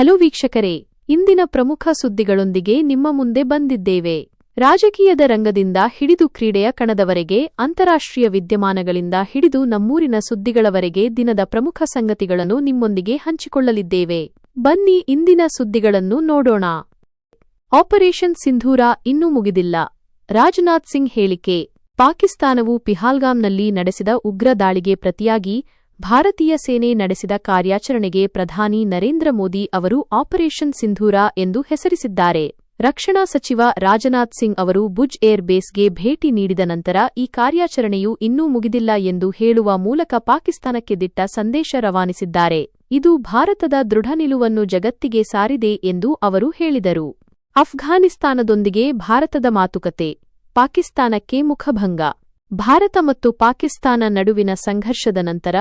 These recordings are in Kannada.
ಹಲೋ ವೀಕ್ಷಕರೇ, ಇಂದಿನ ಪ್ರಮುಖ ಸುದ್ದಿಗಳೊಂದಿಗೆ ನಿಮ್ಮ ಮುಂದೆ ಬಂದಿದ್ದೇವೆ. ರಾಜಕೀಯದ ರಂಗದಿಂದ ಹಿಡಿದು ಕ್ರೀಡೆಯ ಕಣದವರೆಗೆ, ಅಂತಾರಾಷ್ಟ್ರೀಯ ವಿದ್ಯಮಾನಗಳಿಂದ ಹಿಡಿದು ನಮ್ಮೂರಿನ ಸುದ್ದಿಗಳವರೆಗೆ ದಿನದ ಪ್ರಮುಖ ಸಂಗತಿಗಳನ್ನು ನಿಮ್ಮೊಂದಿಗೆ ಹಂಚಿಕೊಳ್ಳಲಿದ್ದೇವೆ. ಬನ್ನಿ ಇಂದಿನ ಸುದ್ದಿಗಳನ್ನು ನೋಡೋಣ. ಆಪರೇಷನ್ ಸಿಂಧೂರ ಇನ್ನೂ ಮುಗಿದಿಲ್ಲ. ರಾಜನಾಥ್ ಸಿಂಗ್ ಹೇಳಿಕೆ, ಪಾಕಿಸ್ತಾನವು ಪಿಹಾಲ್ಗಾಮ್ನಲ್ಲಿ ನಡೆಸಿದ ಉಗ್ರ ದಾಳಿಗೆ ಪ್ರತಿಯಾಗಿ ಭಾರತೀಯ ಸೇನೆ ನಡೆಸಿದ ಕಾರ್ಯಾಚರಣೆಗೆ ಪ್ರಧಾನಿ ನರೇಂದ್ರ ಮೋದಿ ಅವರು ಆಪರೇಷನ್ ಸಿಂಧೂರ ಎಂದು ಹೆಸರಿಸಿದ್ದಾರೆ. ರಕ್ಷಣಾ ಸಚಿವ ರಾಜನಾಥ್ ಸಿಂಗ್ ಅವರು ಬುಜ್ ಏರ್ ಬೇಸ್ಗೆ ಭೇಟಿ ನೀಡಿದ ನಂತರ ಈ ಕಾರ್ಯಾಚರಣೆಯು ಇನ್ನೂ ಮುಗಿದಿಲ್ಲ ಎಂದು ಹೇಳುವ ಮೂಲಕ ಪಾಕಿಸ್ತಾನಕ್ಕೆ ದಿಟ್ಟ ಸಂದೇಶ ರವಾನಿಸಿದ್ದಾರೆ. ಇದು ಭಾರತದ ದೃಢ ನಿಲುವನ್ನು ಜಗತ್ತಿಗೆ ಸಾರಿದೆ ಎಂದು ಅವರು ಹೇಳಿದರು. ಅಫ್ಘಾನಿಸ್ತಾನದೊಂದಿಗೆ ಭಾರತದ ಮಾತುಕತೆ. ಪಾಕಿಸ್ತಾನಕ್ಕೆ ಮುಖಭಂಗ. ಭಾರತ ಮತ್ತು ಪಾಕಿಸ್ತಾನ ನಡುವಿನ ಸಂಘರ್ಷದ ನಂತರ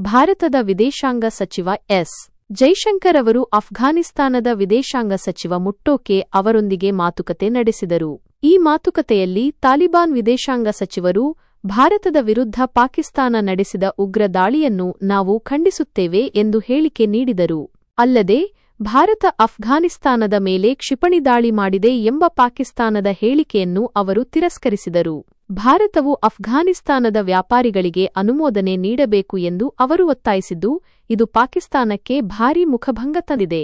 ಭಾರತದ ವಿದೇಶಾಂಗ ಸಚಿವ ಎಸ್. ಜೈಶಂಕರ್ ಅವರು ಅಫ್ಘಾನಿಸ್ತಾನದ ವಿದೇಶಾಂಗ ಸಚಿವ ಮುಟ್ಟೋಕೆ ಅವರೊಂದಿಗೆ ಮಾತುಕತೆ ನಡೆಸಿದರು. ಈ ಮಾತುಕತೆಯಲ್ಲಿ ತಾಲಿಬಾನ್ ವಿದೇಶಾಂಗ ಸಚಿವರು, ಭಾರತದ ವಿರುದ್ಧ ಪಾಕಿಸ್ತಾನ ನಡೆಸಿದ ಉಗ್ರ ದಾಳಿಯನ್ನು ನಾವು ಖಂಡಿಸುತ್ತೇವೆ ಎಂದು ಹೇಳಿಕೆ ನೀಡಿದರು. ಅಲ್ಲದೆ, ಭಾರತ ಅಫ್ಘಾನಿಸ್ತಾನದ ಮೇಲೆ ಕ್ಷಿಪಣಿ ದಾಳಿ ಮಾಡಿದೆ ಎಂಬ ಪಾಕಿಸ್ತಾನದ ಹೇಳಿಕೆಯನ್ನು ಅವರು ತಿರಸ್ಕರಿಸಿದರು. ಭಾರತವು ಅಫ್ಘಾನಿಸ್ತಾನದ ವ್ಯಾಪಾರಿಗಳಿಗೆ ಅನುಮೋದನೆ ನೀಡಬೇಕು ಎಂದು ಅವರು ಒತ್ತಾಯಿಸಿದ್ದು, ಇದು ಪಾಕಿಸ್ತಾನಕ್ಕೆ ಭಾರೀ ಮುಖಭಂಗ ತಂದಿದೆ.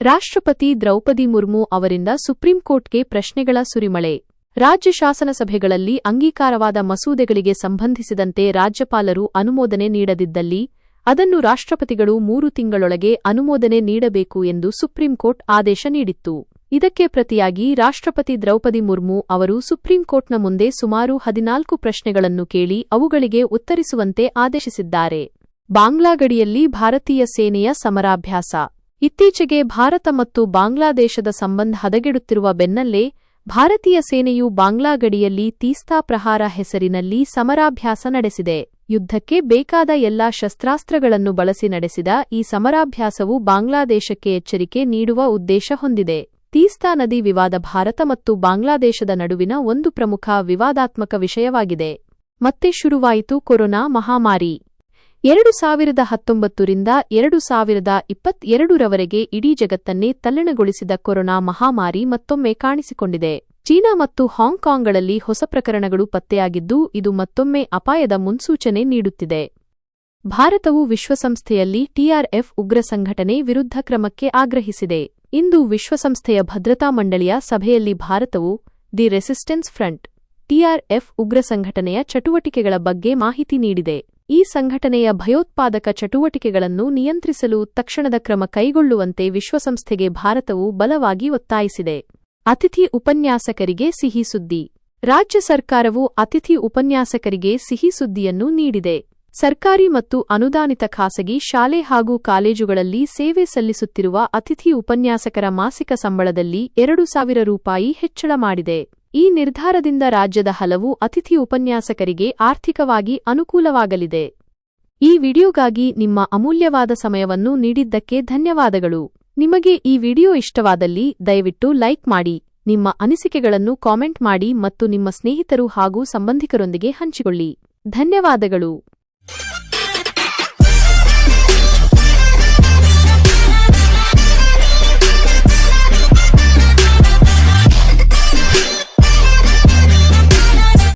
ರಾಷ್ಟ್ರಪತಿ ದ್ರೌಪದಿ ಮುರ್ಮು ಅವರಿಂದ ಸುಪ್ರೀಂಕೋರ್ಟ್ಗೆ ಪ್ರಶ್ನೆಗಳ ಸುರಿಮಳೆ. ರಾಜ್ಯ ಶಾಸನ ಸಭೆಗಳಲ್ಲಿ ಅಂಗೀಕಾರವಾದ ಮಸೂದೆಗಳಿಗೆ ಸಂಬಂಧಿಸಿದಂತೆ ರಾಜ್ಯಪಾಲರು ಅನುಮೋದನೆ ನೀಡದಿದ್ದಲ್ಲಿ, ಅದನ್ನು ರಾಷ್ಟ್ರಪತಿಗಳು ಮೂರು ತಿಂಗಳೊಳಗೆ ಅನುಮೋದನೆ ನೀಡಬೇಕು ಎಂದು ಸುಪ್ರೀಂಕೋರ್ಟ್ ಆದೇಶ ನೀಡಿತ್ತು. ಇದಕ್ಕೆ ಪ್ರತಿಯಾಗಿ ರಾಷ್ಟ್ರಪತಿ ದ್ರೌಪದಿ ಮುರ್ಮು ಅವರು ಸುಪ್ರೀಂಕೋರ್ಟ್ನ ಮುಂದೆ ಸುಮಾರು ಹದಿನಾಲ್ಕು ಪ್ರಶ್ನೆಗಳನ್ನು ಕೇಳಿ ಅವುಗಳಿಗೆ ಉತ್ತರಿಸುವಂತೆ ಆದೇಶಿಸಿದ್ದಾರೆ. ಬಾಂಗ್ಲಾ ಗಡಿಯಲ್ಲಿ ಭಾರತೀಯ ಸೇನೆಯ ಸಮರಾಭ್ಯಾಸ. ಇತ್ತೀಚೆಗೆ ಭಾರತ ಮತ್ತು ಬಾಂಗ್ಲಾದೇಶದ ಸಂಬಂಧ ಹದಗೆಡುತ್ತಿರುವ ಬೆನ್ನಲ್ಲೇ ಭಾರತೀಯ ಸೇನೆಯು ಬಾಂಗ್ಲಾ ಗಡಿಯಲ್ಲಿ ತೀಸ್ತಾ ಪ್ರಹಾರ ಹೆಸರಿನಲ್ಲಿ ಸಮರಾಭ್ಯಾಸ ನಡೆಸಿದೆ. ಯುದ್ಧಕ್ಕೆ ಬೇಕಾದ ಎಲ್ಲಾ ಶಸ್ತ್ರಾಸ್ತ್ರಗಳನ್ನು ಬಳಸಿ ನಡೆಸಿದ ಈ ಸಮರಾಭ್ಯಾಸವು ಬಾಂಗ್ಲಾದೇಶಕ್ಕೆ ಎಚ್ಚರಿಕೆ ನೀಡುವ ಉದ್ದೇಶ ಹೊಂದಿದೆ. ತೀಸ್ತಾ ನದಿ ವಿವಾದ ಭಾರತ ಮತ್ತು ಬಾಂಗ್ಲಾದೇಶದ ನಡುವಿನ ಒಂದು ಪ್ರಮುಖ ವಿವಾದಾತ್ಮಕ ವಿಷಯವಾಗಿದೆ. ಮತ್ತೆ ಶುರುವಾಯಿತು ಕೊರೊನಾ ಮಹಾಮಾರಿ. ಎರಡು ಸಾವಿರದ ಹತ್ತೊಂಬತ್ತರಿಂದ ಎರಡು ಸಾವಿರದ ಇಪ್ಪತ್ತೆರಡರವರೆಗೆ ಇಡೀ ಜಗತ್ತನ್ನೇ ತಲ್ಲಣಗೊಳಿಸಿದ ಕೊರೊನಾ ಮಹಾಮಾರಿ ಮತ್ತೊಮ್ಮೆ ಕಾಣಿಸಿಕೊಂಡಿದೆ. ಚೀನಾ ಮತ್ತು ಹಾಂಗ್ಕಾಂಗ್ಗಳಲ್ಲಿ ಹೊಸ ಪ್ರಕರಣಗಳು ಪತ್ತೆಯಾಗಿದ್ದು, ಇದು ಮತ್ತೊಮ್ಮೆ ಅಪಾಯದ ಮುನ್ಸೂಚನೆ ನೀಡುತ್ತಿದೆ. ಭಾರತವು ವಿಶ್ವಸಂಸ್ಥೆಯಲ್ಲಿ ಟಿಆರ್ಎಫ್ ಉಗ್ರ ಸಂಘಟನೆ ವಿರುದ್ಧ ಕ್ರಮಕ್ಕೆ ಆಗ್ರಹಿಸಿದೆ. ಇಂದು ವಿಶ್ವಸಂಸ್ಥೆಯ ಭದ್ರತಾ ಮಂಡಳಿಯ ಸಭೆಯಲ್ಲಿ ಭಾರತವು ದಿ ರೆಸಿಸ್ಟೆನ್ಸ್ ಫ್ರಂಟ್ ಟಿಆರ್ಎಫ್ ಉಗ್ರ ಸಂಘಟನೆಯ ಚಟುವಟಿಕೆಗಳ ಬಗ್ಗೆ ಮಾಹಿತಿ ನೀಡಿದೆ. ಈ ಸಂಘಟನೆಯ ಭಯೋತ್ಪಾದಕ ಚಟುವಟಿಕೆಗಳನ್ನು ನಿಯಂತ್ರಿಸಲು ತಕ್ಷಣದ ಕ್ರಮ ಕೈಗೊಳ್ಳುವಂತೆ ವಿಶ್ವಸಂಸ್ಥೆಗೆ ಭಾರತವು ಬಲವಾಗಿ ಒತ್ತಾಯಿಸಿದೆ. ಅತಿಥಿ ಉಪನ್ಯಾಸಕರಿಗೆ ಸಿಹಿ ಸುದ್ದಿ. ರಾಜ್ಯ ಸರ್ಕಾರವು ಅತಿಥಿ ಉಪನ್ಯಾಸಕರಿಗೆ ಸಿಹಿ ಸುದ್ದಿಯನ್ನು ನೀಡಿದೆ. ಸರ್ಕಾರಿ ಮತ್ತು ಅನುದಾನಿತ ಖಾಸಗಿ ಶಾಲೆ ಹಾಗೂ ಕಾಲೇಜುಗಳಲ್ಲಿ ಸೇವೆ ಸಲ್ಲಿಸುತ್ತಿರುವ ಅತಿಥಿ ಉಪನ್ಯಾಸಕರ ಮಾಸಿಕ ಸಂಬಳದಲ್ಲಿ ಎರಡು ಸಾವಿರ ರೂಪಾಯಿ ಹೆಚ್ಚಳ ಮಾಡಿದೆ. ಈ ನಿರ್ಧಾರದಿಂದ ರಾಜ್ಯದ ಹಲವು ಅತಿಥಿ ಉಪನ್ಯಾಸಕರಿಗೆ ಆರ್ಥಿಕವಾಗಿ ಅನುಕೂಲವಾಗಲಿದೆ. ಈ ವಿಡಿಯೋಗಾಗಿ ನಿಮ್ಮ ಅಮೂಲ್ಯವಾದ ಸಮಯವನ್ನು ನೀಡಿದ್ದಕ್ಕೆ ಧನ್ಯವಾದಗಳು. ನಿಮಗೆ ಈ ವಿಡಿಯೋ ಇಷ್ಟವಾದಲ್ಲಿ ದಯವಿಟ್ಟು ಲೈಕ್ ಮಾಡಿ, ನಿಮ್ಮ ಅನಿಸಿಕೆಗಳನ್ನು ಕಾಮೆಂಟ್ ಮಾಡಿ ಮತ್ತು ನಿಮ್ಮ ಸ್ನೇಹಿತರು ಹಾಗೂ ಸಂಬಂಧಿಕರೊಂದಿಗೆ ಹಂಚಿಕೊಳ್ಳಿ. ಧನ್ಯವಾದಗಳು.